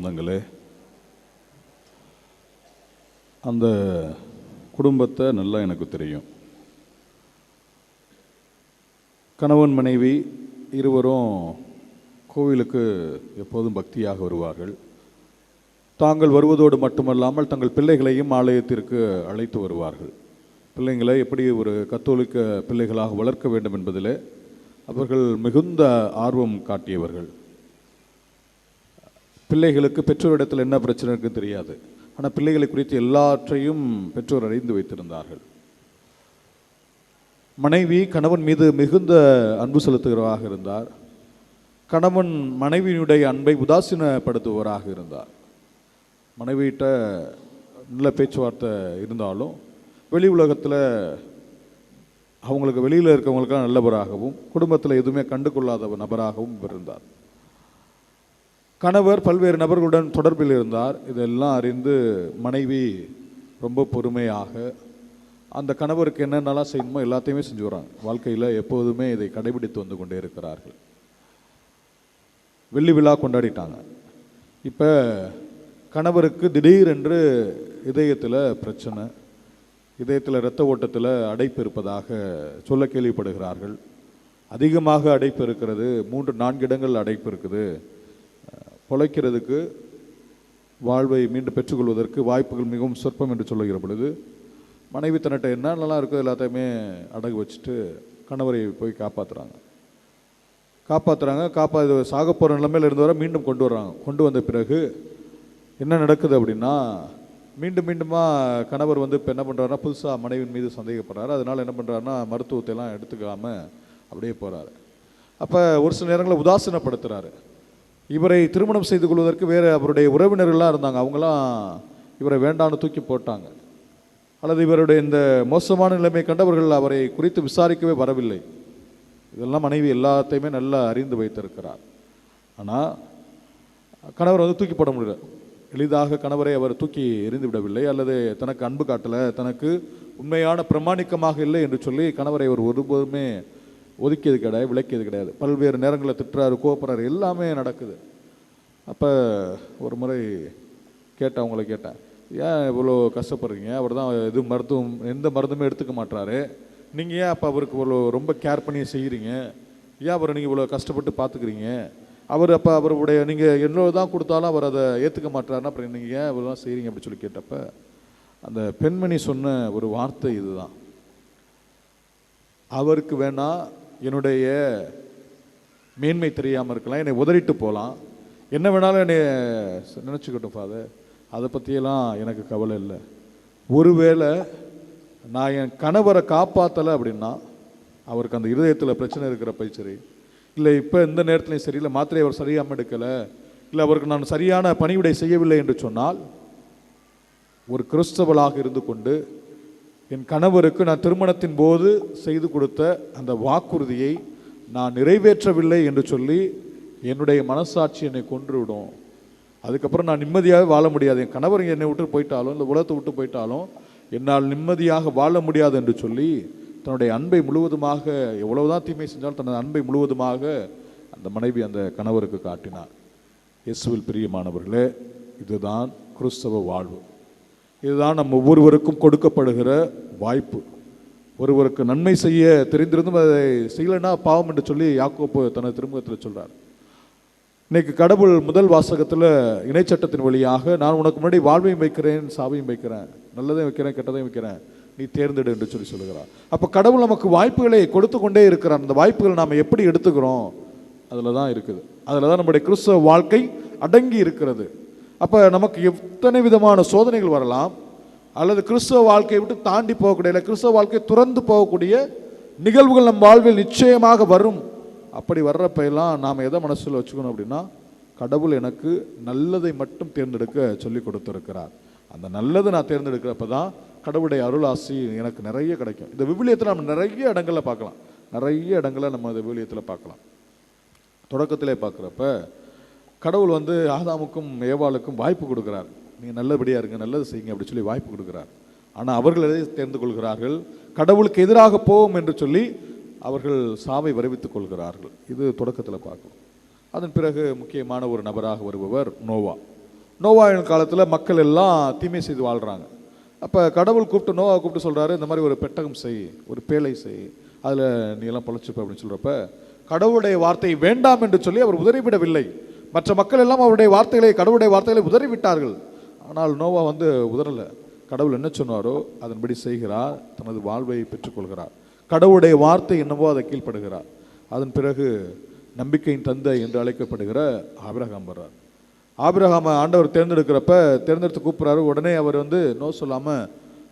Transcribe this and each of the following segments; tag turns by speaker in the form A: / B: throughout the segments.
A: சொந்தங்களே அந்த குடும்பத்தை நல்லா எனக்கு தெரியும். கணவன் மனைவி இருவரும் கோவிலுக்கு எப்போதும் பக்தியாக வருவார்கள். தாங்கள் வருவதோடு மட்டுமல்லாமல் தங்கள் பிள்ளைகளையும் ஆலயத்திற்கு அழைத்து வருவார்கள். பிள்ளைங்களை எப்படி ஒரு கத்தோலிக்க பிள்ளைகளாக வளர்க்க வேண்டும் என்பதிலே அவர்கள் மிகுந்த ஆர்வம் காட்டியவர்கள். பிள்ளைகளுக்கு பெற்றோரிடத்தில் என்ன பிரச்சனை இருக்குன்னு தெரியாது. ஆனால் பிள்ளைகளை குறித்து எல்லாற்றையும் பெற்றோர் அறிந்து வைத்திருந்தார்கள். மனைவி கணவன் மீது மிகுந்த அன்பு செலுத்துகிறவராக இருந்தார். கணவன் மனைவியினுடைய அன்பை உதாசீனப்படுத்துபவராக இருந்தார். மனைவியிட்ட நல்ல பேச்சுவார்த்தை இருந்தாலும் வெளி உலகத்தில் அவங்களுக்கு வெளியில் இருக்கவங்களுக்கெல்லாம் நல்லவராகவும் குடும்பத்தில் எதுவுமே கண்டு கொள்ளாத நபராகவும் இருந்தார். கணவர் பல்வேறு நபர்களுடன் தொடர்பில் இருந்தார். இதெல்லாம் அறிந்து மனைவி ரொம்ப பொறுமையாக அந்த கணவருக்கு என்னென்னலாம் செய்யணுமோ எல்லாத்தையுமே செஞ்சு வராங்க வாழ்க்கையில் எப்போதுமே இதை கடைபிடித்து வந்து கொண்டே இருக்கிறார்கள். வெள்ளி விழா கொண்டாடிட்டாங்க. இப்போ கணவருக்கு திடீரென்று இதயத்தில் பிரச்சனை இதயத்தில் இரத்த ஓட்டத்தில் அடைப்பு இருப்பதாக சொல்ல கேள்விப்படுகிறார்கள். அதிகமாக அடைப்பு இருக்கிறது மூன்று நான்கு இடங்கள் அடைப்பு இருக்குது. பொழைக்கிறதுக்கு வாழ்வை மீண்டும் பெற்றுக்கொள்வதற்கு வாய்ப்புகள் மிகவும் சொற்பம் என்று சொல்லுகிற பொழுது மனைவி தன்னிட்ட என்னென்னலாம் இருக்கோ எல்லாத்தையுமே அடகு வச்சுட்டு கணவரை போய் காப்பாற்றுறாங்க காப்பாற்றுறாங்க காப்பா இது சாக போகிற நிலைமையில் இருந்தவரை மீண்டும் கொண்டு வர்றாங்க. கொண்டு வந்த பிறகு என்ன நடக்குது அப்படின்னா மீண்டும் மீண்டுமா கணவர் வந்து இப்போ என்ன பண்ணுறாருனா புதுசாக மனைவின் மீது சந்தேகப்படுறாரு. அதனால் என்ன பண்ணுறாருன்னா மருத்துவத்தை எல்லாம் எடுத்துக்காமல் அப்படியே போகிறாரு அப்போ ஒரு சில நேரங்களில் உதாசீனப்படுத்துகிறாரு இவரை திருமணம் செய்து கொள்வதற்கு வேறு அவருடைய உறவினர்கள்லாம் இருந்தாங்க. அவங்களாம் இவரை வேண்டான்னு தூக்கி போட்டாங்க. அல்லது இவருடைய இந்த மோசமான நிலைமை கண்டவர்கள் அவரை குறித்து விசாரிக்கவே வரவில்லை. இதெல்லாம் மனைவி எல்லாத்தையுமே நல்லா அறிந்து வைத்திருக்கிறார். ஆனால் கணவர் வந்து தூக்கி போட முடியல. எளிதாக கணவரை அவர் தூக்கி எறிந்து விடவில்லை. அல்லது தனக்கு அன்பு காட்டலை தனக்கு உண்மையான பிரமாணிக்கமாக இல்லை என்று சொல்லி கணவரை அவர் ஒருபோதுமே ஒதுக்கியது கிடையாது விளக்கியது கிடையாது. பல்வேறு நேரங்களில் திட்டுறாரு கோப்புறாரு எல்லாமே நடக்குது. அப்போ ஒரு முறை கேட்டேன் அவங்கள கேட்டேன். ஏன் இவ்வளோ கஷ்டப்படுறீங்க? அவர் தான் எது மருத்துவம் எந்த மருந்துமே எடுத்துக்க மாட்டாரு நீங்கள் ஏன் அப்போ அவருக்கு இவ்வளோ ரொம்ப கேர் பண்ணி செய்கிறீங்க ஏன் அவரை நீங்கள் இவ்வளோ கஷ்டப்பட்டு பார்த்துக்கிறீங்க அவர் அப்போ அவருடைய நீங்கள் எவ்வளோ தான் கொடுத்தாலும் அவர் அதை ஏற்றுக்க மாட்டாருன்னா அப்புறம் நீங்கள் ஏன் இவ்வளோ செய்கிறீங்க அப்படி சொல்லி கேட்டப்ப அந்த பெண்மணி சொன்ன ஒரு வார்த்தை இதுதான். அவருக்கு வேணா என்னுடைய மேன்மை தெரியாமல் இருக்கலாம் என்னை உதறிட்டு போகலாம் என்ன வேணாலும் என்னை நினச்சிக்கட்டும் ஃபாதர் அதை பற்றியெல்லாம் எனக்கு கவலை இல்லை. ஒருவேளை நான் என் கணவரை காப்பாற்றலை அப்படின்னா அவருக்கு அந்த இருதயத்தில் பிரச்சனை இருக்கிறப்ப சரி. இல்லை இப்போ இந்த நேரத்துலையும் சரி இல்லை மாத்திரை அவர் சரியாமல் எடுக்கலை. இல்லை அவருக்கு நான் சரியான பணிவிடை செய்யவில்லை என்று சொன்னால் ஒரு கிறிஸ்தவளாக இருந்து கொண்டு என் கணவருக்கு நான் திருமணத்தின் போது செய்து கொடுத்த அந்த வாக்குறுதியை நான் நிறைவேற்றவில்லை என்று சொல்லி என்னுடைய மனசாட்சி என்னை கொன்றுவிடும். அதுக்கப்புறம் நான் நிம்மதியாக வாழ முடியாது. என் கணவர் என்னை விட்டு போயிட்டாலும் இந்த உலகத்தை விட்டு போயிட்டாலும் என்னால் நிம்மதியாக வாழ முடியாது என்று சொல்லி தன்னுடைய அன்பை முழுவதுமாக எவ்வளவுதான் தீமை செஞ்சாலும் தனது அன்பை முழுவதுமாக அந்த மனைவி அந்த கணவருக்கு காட்டினார். இயேசுவில் பிரியமானவர்களே இதுதான் கிறிஸ்தவ வாழ்வு. இதுதான் நம் ஒவ்வொருவருக்கும் கொடுக்கப்படுகிற வாய்ப்பு. ஒருவருக்கு நன்மை செய்ய தெரிந்திருந்தும் அதை செய்யலைன்னா பாவம் என்று சொல்லி யாக்கோப்பு தனது திருமுகத்தில் சொல்கிறார் இன்னைக்கு கடவுள் முதல் வாசகத்தில் இணைச்சட்டத்தின் வழியாக நான் உனக்கு முன்னாடி வாழ்வையும் வைக்கிறேன் சாவையும் வைக்கிறேன். நல்லதையும் வைக்கிறேன் கெட்டதையும் வைக்கிறேன். நீ தேர்ந்தெடு என்று சொல்லி சொல்லுகிறார். அப்போ கடவுள் நமக்கு வாய்ப்புகளை கொடுத்து கொண்டே இருக்கிறார். அந்த வாய்ப்புகள் நாம் எப்படி எடுத்துக்கிறோம்? அதில் தான் இருக்குது. அதில் தான் நம்முடைய கிறிஸ்தவ வாழ்க்கை அடங்கி இருக்கிறது. அப்போ நமக்கு எத்தனை விதமான சோதனைகள் வரலாம்? அல்லது கிறிஸ்தவ வாழ்க்கையை விட்டு தாண்டி போகக்கூடிய இல்லை கிறிஸ்தவ வாழ்க்கையை துறந்து போகக்கூடிய நிகழ்வுகள் நம் வாழ்வில் நிச்சயமாக வரும். அப்படி வர்றப்பெல்லாம் நாம் எதை மனசில் வச்சுக்கணும் அப்படின்னா கடவுள் எனக்கு நல்லதை மட்டும் தேர்ந்தெடுக்க சொல்லி கொடுத்துருக்கிறார். அந்த நல்லதை நான் தேர்ந்தெடுக்கிறப்ப தான் கடவுளுடைய அருளாசி எனக்கு நிறைய கிடைக்கும். இந்த விவிலியத்தில் நம்ம நிறைய இடங்களில் பார்க்கலாம். நிறைய இடங்களில் நம்ம இந்த விவிலியத்தில் பார்க்கலாம். தொடக்கத்திலே பார்க்குறப்ப கடவுள் வந்து ஆதாமுக்கும் ஏவாளுக்கும் வாய்ப்பு கொடுக்குறார். நீங்கள் நல்லபடியாக இருங்க நல்லது செய்யுங்க அப்படி சொல்லி வாய்ப்பு கொடுக்குறார். ஆனால் அவர்கள் எதை தேர்ந்து கொள்கிறார்கள்? கடவுளுக்கு எதிராக போவோம் என்று சொல்லி அவர்கள் சாவை வரவித்துக் கொள்கிறார்கள். இது தொடக்கத்தில் பார்க்கணும். அதன் பிறகு முக்கியமான ஒரு நபராக வருபவர் நோவா. நோவாயின் காலத்தில் மக்கள் எல்லாம் தீமை செய்து வாழ்கிறாங்க அப்போ கடவுள் கூப்பிட்டு நோவா கூப்பிட்டு சொல்கிறாரு இந்த மாதிரி ஒரு பெட்டகம் செய் ஒரு பேழை செய் அதில் நீ எல்லாம் பொழைச்சிப்ப அப்படின்னு சொல்கிறப்ப கடவுளுடைய வார்த்தை வேண்டாம் என்று சொல்லி அவர் உதறிவிடவில்லை. மற்ற மக்கள் எல்லாம் அவருடைய வார்த்தைகளை கடவுளுடைய வார்த்தைகளை உதறிவிட்டார்கள். ஆனால் நோவா வந்து உதறலை. கடவுள் என்ன சொன்னாரோ அதன்படி செய்கிறார் தனது வாழ்வை பெற்றுக்கொள்கிறார். கடவுளுடைய வார்த்தை என்னவோ அதை கீழ்ப்படுகிறார். அதன் பிறகு நம்பிக்கையின் தந்தை என்று அழைக்கப்படுகிற ஆபிரகாம் வர்றார். ஆபிரகாம ஆண்டவர் தேர்ந்தெடுக்கிறப்ப தேர்ந்தெடுத்து கூப்பிட்றாரு. உடனே அவர் வந்து நோ சொல்லாமல்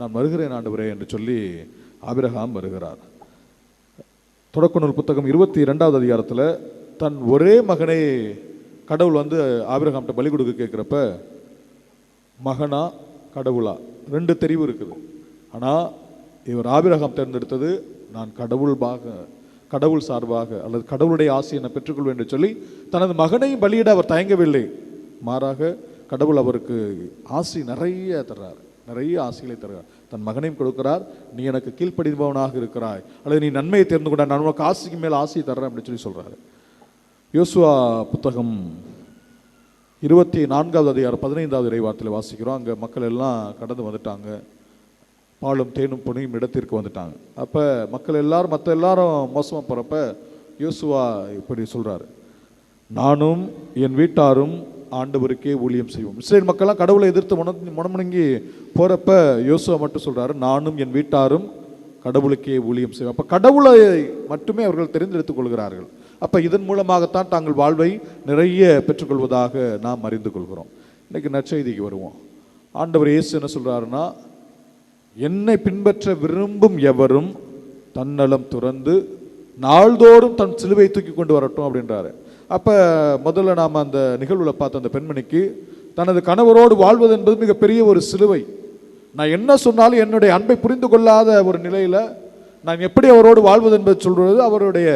A: நான் வருகிறேன் ஆண்டவரே என்று சொல்லி ஆபிரகாம் வருகிறார். தொடக்க நூல் புத்தகம் இருபத்தி இரண்டாவது அதிகாரத்தில் தன் ஒரே மகனை கடவுள் வந்து ஆபிரகாம்கிட்ட பலி கொடுக்க கேட்குறப்ப மகனா கடவுளா? ரெண்டு தெரிவு இருக்குது. ஆனால் இவர் ஆபிரகாம் தேர்ந்தெடுத்தது நான் கடவுள் பாக கடவுள் சார்பாக அல்லது கடவுளுடைய ஆசையை நான் பெற்றுக்கொள்வேன் என்று சொல்லி தனது மகனையும் பலியிட அவர் தயங்கவில்லை. மாறாக கடவுள் அவருக்கு ஆசி நிறைய தர்றார். நிறைய ஆசைகளை தருகிறார் தன் மகனையும் கொடுக்கிறார். நீ எனக்கு கீழ்ப்படிபவனாக இருக்கிறாய். அல்லது நீ நன்மையை தெரிந்து கொண்டா நான் உனக்கு ஆசைக்கு மேல் ஆசையை தர்றேன் அப்படின்னு சொல்லி சொல்கிறாரு யோசுவா புத்தகம் இருபத்தி நான்காவது அதிகாரம் பதினைந்தாவது இறைவார்த்தையில் வாசிக்கிறோம். அங்கே மக்கள் எல்லாம் கடந்து வந்துட்டாங்க. பாலும் தேனும் பொனியும் இடத்திற்கு வந்துட்டாங்க. அப்போ மக்கள் எல்லாரும் மற்ற எல்லாரும் மோசமாக போகிறப்ப யோசுவா இப்படி சொல்கிறாரு நானும் என் வீட்டாரும் ஆண்டவருக்கே ஊழியம் செய்வோம். இஸ்ரேல் மக்கள்லாம் கடவுளை எதிர்த்து முன முனமுணங்கி போகிறப்ப யோசுவா மட்டும் சொல்கிறாரு நானும் என் வீட்டாரும் கடவுளுக்கே ஊழியம் செய்வோம். அப்போ கடவுளை மட்டுமே அவர்கள் தெரிந்தெடுத்துக் கொள்கிறார்கள். அப்போ இதன் மூலமாகத்தான் தாங்கள் வாழ்வை நிறைய பெற்றுக்கொள்வதாக நாம் அறிந்து கொள்கிறோம். இன்றைக்கி நற்செய்திக்கு வருவோம். ஆண்டவர் இயேசு என்ன சொல்கிறாருன்னா என்னை பின்பற்ற விரும்பும் எவரும் தன்னலம் துறந்து நாள்தோறும் தன் சிலுவை தூக்கி கொண்டு வரட்டும் அப்படின்றாரு. அப்போ முதல்ல நாம் அந்த நிகழ்வில் பார்த்த அந்த பெண்மணிக்கு தனது கணவரோடு வாழ்வது என்பது மிகப்பெரிய ஒரு சிலுவை. நான் என்ன சொன்னாலும் என்னுடைய அன்பை புரிந்து கொள்ளாத ஒரு நிலையில் நான் எப்படி அவரோடு வாழ்வது என்பது சொல்கிறது அவருடைய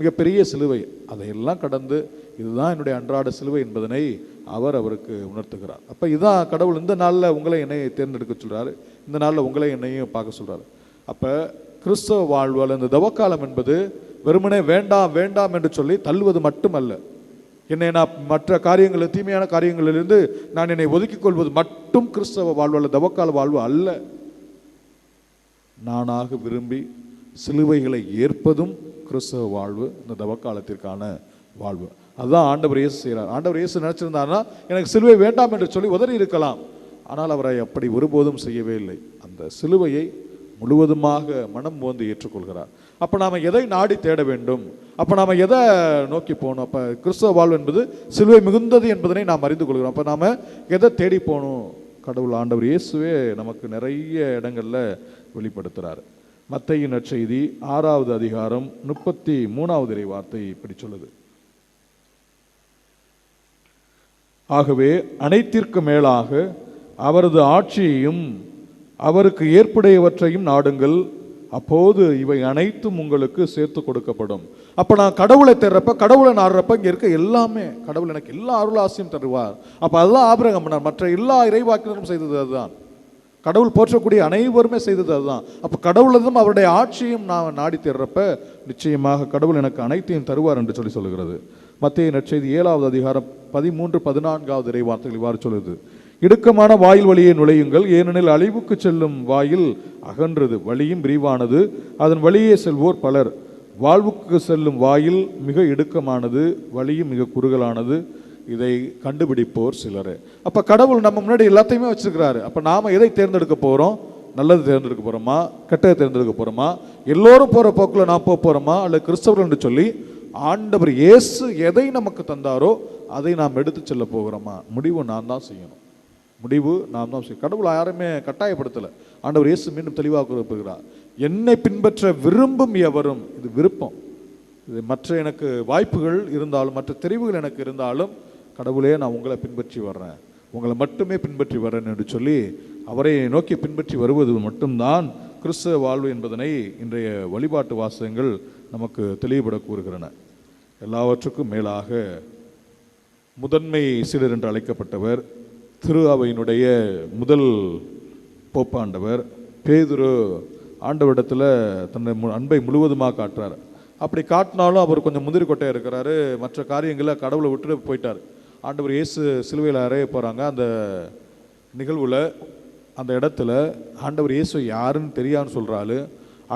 A: மிகப்பெரிய சிலுவை. அதையெல்லாம் கடந்து இதுதான் என்னுடைய அன்றாட சிலுவை என்பதனை அவர் அவருக்கு உணர்த்துகிறார். அப்போ இதுதான் கடவுள் இந்த நாளில் உங்களை என்னை தேர்ந்தெடுக்க சொல்றாரு. இந்த நாளில் உங்களை என்னையும் பார்க்க சொல்கிறாரு அப்போ கிறிஸ்தவ வாழ்வு இந்த தவக்காலம் என்பது வெறுமனே வேண்டாம் வேண்டாம் என்று சொல்லி தள்ளுவது மட்டுமல்ல. என்னை நான் மற்ற காரியங்களில் தீமையான காரியங்களிலிருந்து நான் என்னை ஒதுக்கிக் கொள்வது மட்டும் கிறிஸ்தவ வாழ்வு அல்ல தவக்கால வாழ்வு அல்ல. நானாக விரும்பி சிலுவைகளை ஏற்பதும் கிறிஸ்தவ வாழ்வு இந்த தவக்காலத்திற்கான வாழ்வு. அதுதான் ஆண்டவர் இயேசு செய்கிறார். ஆண்டவர் இயேசு நினச்சிருந்தாருன்னா எனக்கு சிலுவை வேண்டாம் என்று சொல்லி உதறி இருக்கலாம். ஆனால் அவரை அப்படி ஒருபோதும் செய்யவே இல்லை. அந்த சிலுவையை முழுவதுமாக மனம் வந்து ஏற்றுக்கொள்கிறார். அப்போ நாம் எதை நாடி தேட வேண்டும்? அப்போ நாம் எதை நோக்கி போகணும்? அப்போ கிறிஸ்தவ வாழ்வு என்பது சிலுவை மிகுந்தது என்பதனை நாம் அறிந்து கொள்கிறோம். அப்போ நாம் எதை தேடி போகணும்? கடவுள் ஆண்டவர் இயேசுவே நமக்கு நிறைய இடங்களில் வெளிப்படுத்துகிறார் மத்தையின் நற்செய்தி ஆறாவது அதிகாரம் முப்பத்தி மூணாவது இறை வார்த்தை இப்படி சொல்லுது. ஆகவே அனைத்திற்கு மேலாக அவரது ஆட்சியையும் அவருக்கு ஏற்புடையவற்றையும் நாடுங்கள். அப்போது இவை அனைத்தும் உங்களுக்கு சேர்த்து கொடுக்கப்படும். அப்போ நான் கடவுளை தேடுறப்ப கடவுளை நாடுறப்ப இங்கே இருக்க எல்லாமே கடவுள் எனக்கு எல்லா அருளாசியும் தருவார். அப்போ அதுதான் ஆபிரகம் பண்ணார். மற்ற எல்லா இறைவாக்கினரும் செய்தது அதுதான். கடவுள் போற்றக்கூடிய அனைவருமே செய்தது அதுதான். அப்போ கடவுளதும் அவருடைய ஆட்சியும் நான் நாடி தேடுறப்ப நிச்சயமாக கடவுள் எனக்கு அனைத்தையும் தருவார் என்று சொல்லி சொல்லுகிறது. மத்திய நற்செய்தி ஏழாவது அதிகாரம் பதிமூன்று பதினான்காவது இறை வார்த்தைகள் இவ்வாறு சொல்லுது. இடுக்கமான வாயில் வழியை நுழையுங்கள் ஏனெனில் அழிவுக்கு செல்லும் வாயில் அகன்றது வழியும் விரிவானது அதன் வழியே செல்வோர் பலர். வாழ்வுக்கு செல்லும் வாயில் மிக இடுக்கமானது வழியும் மிக குறுகலானது இதை கண்டுபிடிப்போர் சிலர். அப்போ கடவுள் நம்ம முன்னாடி எல்லாத்தையுமே வச்சுருக்கிறாரு. அப்போ நாம் எதை தேர்ந்தெடுக்க போகிறோம் நல்லது தேர்ந்தெடுக்க போகிறோமா கெட்டதை தேர்ந்தெடுக்க போகிறோமா எல்லோரும் போகிற போக்கில் நான் போக போகிறோமா அல்லது கிறிஸ்தவர்கள் என்று சொல்லி ஆண்டவர் இயேசு எதை நமக்கு தந்தாரோ அதை நாம் எடுத்து செல்ல போகிறோமா? முடிவு நான் தான் செய்யணும். முடிவு நாம் தான் செய்யும் கடவுள் யாருமே கட்டாயப்படுத்தலை. ஆண்டவர் இயேசு மீண்டும் தெளிவாக குறிப்பிடுகிறார் என்னை பின்பற்ற விரும்பும் எவரும் இது விருப்பம். இது மற்ற எனக்கு வாய்ப்புகள் இருந்தாலும் மற்ற தெரிவுகள் எனக்கு இருந்தாலும் கடவுளே நான் உங்களை பின்பற்றி வர்றேன். உங்களை மட்டுமே பின்பற்றி வர்றேன் என்று சொல்லி அவரை நோக்கி பின்பற்றி வருவது மட்டும்தான் கிறிஸ்தவ வாழ்வு என்பதனை இன்றைய வழிபாட்டு வாசகங்கள் நமக்கு தெளிவுபட கூறுகிறன. எல்லாவற்றுக்கும் மேலாக முதன்மை சீடர் என்று அழைக்கப்பட்டவர் திரு அவையினுடைய முதல் போப்பாண்டவர் பேதுரு ஆண்டவரிடத்தில் தன்னை மு- அன்பை முழுவதுமாக காட்டுறார். அப்படி காட்டினாலும் அவர் கொஞ்சம் முந்திரி கொட்டையாக இருக்கிறாரு. மற்ற காரியங்களை கடவுளை விட்டுட்டு போயிட்டார். ஆண்டவர் இயேசு சிலுவையில் அறைய போகிறாங்க அந்த நிகழ்வில் அந்த இடத்துல ஆண்டவர் இயேசு யாருன்னு தெரியான்னு சொல்கிறாரு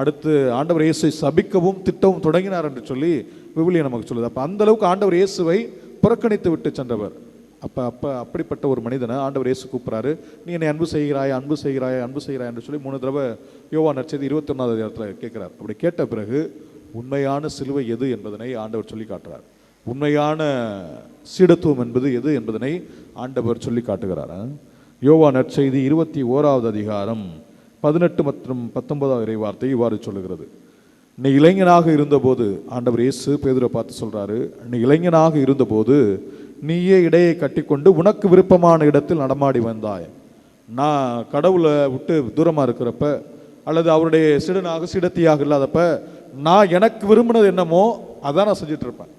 A: அடுத்து ஆண்டவர் இயேசுவை சபிக்கவும் திட்டவும் தொடங்கினார் என்று சொல்லி விவிலியம் நமக்கு சொல்லுது. அப்போ அந்த அளவுக்கு ஆண்டவர் இயேசுவை புறக்கணித்து விட்டு சென்றவர். அப்போ அப்போ அப்படிப்பட்ட ஒரு மனிதனை ஆண்டவர் இயேசு கூப்பிட்றாரு. நீ என்னை அன்பு செய்கிறாய் அன்பு செய்கிறாய் அன்பு செய்கிறாய் என்று சொல்லி மூணு தடவை யோவா நற்செய்தி இருபத்தொன்னாவது இடத்துல கேட்குறார். அப்படி கேட்ட பிறகு உண்மையான சிலுவை எது என்பதனை ஆண்டவர் சொல்லி காட்டுறார். உண்மையான சீடத்துவம் என்பது எது என்பதனை ஆண்டவர் சொல்லி காட்டுகிறார். யோவா நற்செய்தி இருபத்தி ஓராவது அதிகாரம் பதினெட்டு மற்றும் பத்தொன்பதாவது இறை வார்த்தை இவ்வாறு சொல்லுகிறது. நீ இளைஞனாக இருந்தபோது ஆண்டவர் இயேசு பேதுரை பார்த்து சொல்கிறாரு நீ இளைஞனாக இருந்தபோது நீயே இடையை கட்டிக்கொண்டு உனக்கு விருப்பமான இடத்தில் நடமாடி வந்தாய். நான் கடவுளை விட்டு தூரமாக இருக்கிறப்ப அல்லது அவருடைய சிடனாக சிடத்தியாக இல்லாதப்ப நான் எனக்கு விரும்பினது என்னமோ அதான் நான் செஞ்சிட்ருப்பேன்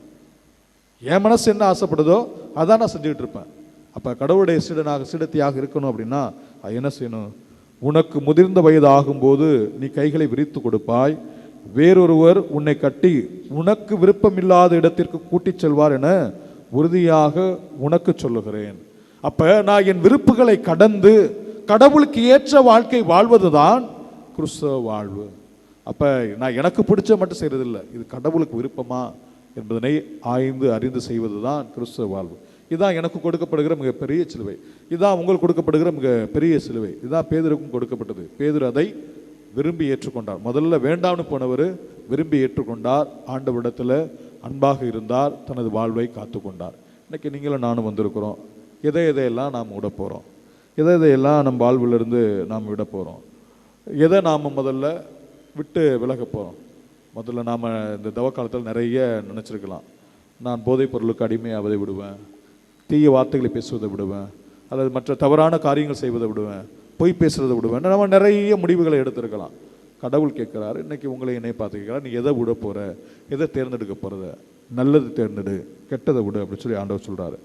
A: என் மனசு என்ன ஆசைப்படுதோ அதான் நான் செஞ்சுக்கிட்டு இருப்பேன். அப்போ கடவுளுடைய சீடனாக சீடத்தியாக இருக்கணும் அப்படின்னா அது என்ன செய்யணும்? உனக்கு முதிர்ந்த வயது ஆகும்போது நீ கைகளை விரித்து கொடுப்பாய். வேறொருவர் உன்னை கட்டி உனக்கு விருப்பமில்லாத இடத்திற்கு கூட்டிச் செல்வார் என உறுதியாக உனக்கு சொல்லுகிறேன். அப்போ நான் என் விருப்புகளை கடந்து கடவுளுக்கு ஏற்ற வாழ்க்கை வாழ்வதுதான் கிறிஸ்தவ வாழ்வு. அப்போ நான் எனக்கு பிடிச்ச மட்டும் செய்கிறதில்ல இது கடவுளுக்கு விருப்பமா? என்பதனை ஆய்ந்து அறிந்து செய்வதுதான் கிறிஸ்தவ வாழ்வு. இதுதான் எனக்கு கொடுக்கப்படுகிற மிக பெரிய சிலுவை. இதுதான் உங்களுக்கு கொடுக்கப்படுகிற மிக பெரிய சிலுவை. இதுதான் பேதருக்கும் கொடுக்கப்பட்டது. பேதர் அதை விரும்பி ஏற்றுக்கொண்டார். முதல்ல வேண்டாம்னு போனவர் விரும்பி ஏற்றுக்கொண்டார். ஆண்டவரிடத்துல அன்பாக இருந்தார். தனது வாழ்வை காத்துக்கொண்டார். இன்றைக்கி நீங்களும் நானும் வந்திருக்கிறோம். எதை எதையெல்லாம் நாம் விட போகிறோம் எதை எதையெல்லாம் நம் வாழ்விலிருந்து நாம் விட போகிறோம் எதை நாம் முதல்ல விட்டு விலக போகிறோம் முதல்ல நாம் இந்த தவ காலத்தில் நிறைய நினச்சிருக்கலாம். நான் போதைப் பொருளுக்கு அடிமையாவதை விடுவேன். தீய வார்த்தைகளை பேசுவதை விடுவேன். அல்லது மற்ற தவறான காரியங்கள் செய்வதை விடுவேன். பொய் பேசுறதை விடுவேன். நம்ம நிறைய முடிவுகளை எடுத்திருக்கலாம். கடவுள் கேட்குறாரு இன்றைக்கி உங்களை என்னை பார்த்து கேட்குறாரு. நீ எதை விட போகிற எதை தேர்ந்தெடுக்க போகிறத நல்லது தேர்ந்தெடு. கெட்டதை விடு. அப்படின்னு சொல்லி ஆண்டவர் சொல்கிறாரு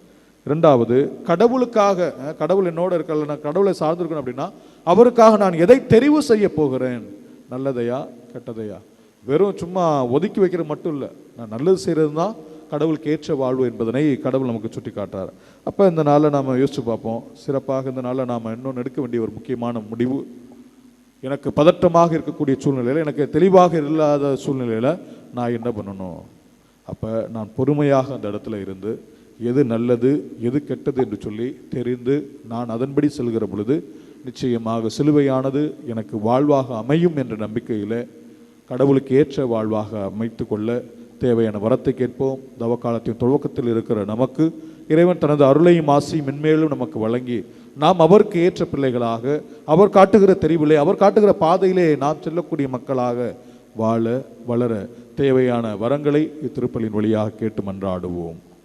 A: ரெண்டாவது கடவுளுக்காக கடவுள் என்னோட இருக்கல நான் கடவுளை சார்ந்திருக்கணும் அப்படின்னா அவருக்காக நான் எதை தெரிவு செய்ய போகிறேன்? நல்லதையா கெட்டதையா? வெறும் சும்மா ஒதுக்கி வைக்கிறது மட்டும் இல்லை. நான் நல்லது செய்கிறது தான் கடவுளுக்கு ஏற்ற வாழ்வு என்பதனை கடவுள் நமக்கு சுட்டி காட்டுறார் அப்போ இந்த நாளில் நாம் யோசிச்சு பார்ப்போம். சிறப்பாக இந்த நாளில் நாம் இன்னொன்று எடுக்க வேண்டிய ஒரு முக்கியமான முடிவு. எனக்கு பதட்டமாக இருக்கக்கூடிய சூழ்நிலையில் எனக்கு தெளிவாக இல்லாத சூழ்நிலையில் நான் என்ன பண்ணணும்? அப்போ நான் பொறுமையாக அந்த இடத்துல இருந்து எது நல்லது எது கெட்டது என்று சொல்லி தெரிந்து நான் அதன்படி செல்கிற பொழுது நிச்சயமாக சிலுவையானது எனக்கு வாழ்வாக அமையும் என்ற நம்பிக்கையில் கடவுளுக்கு ஏற்ற வாழ்வாக அமைத்து கொள்ள தேவையான வரத்தை கேட்போம். தவக்காலத்தின் துவக்கத்தில் இருக்கிற நமக்கு இறைவன் தனது அருளையும் ஆசையும் மென்மேலும் நமக்கு வழங்கி நாம் அவருக்கு ஏற்ற பிள்ளைகளாக அவர் காட்டுகிற தெரிவிலே அவர் காட்டுகிற பாதையிலே நாம் செல்லக்கூடிய மக்களாக வாழ வளர தேவையான வரங்களை இத்திருப்பலின் வழியாக கேட்டு மன்றாடுவோம்.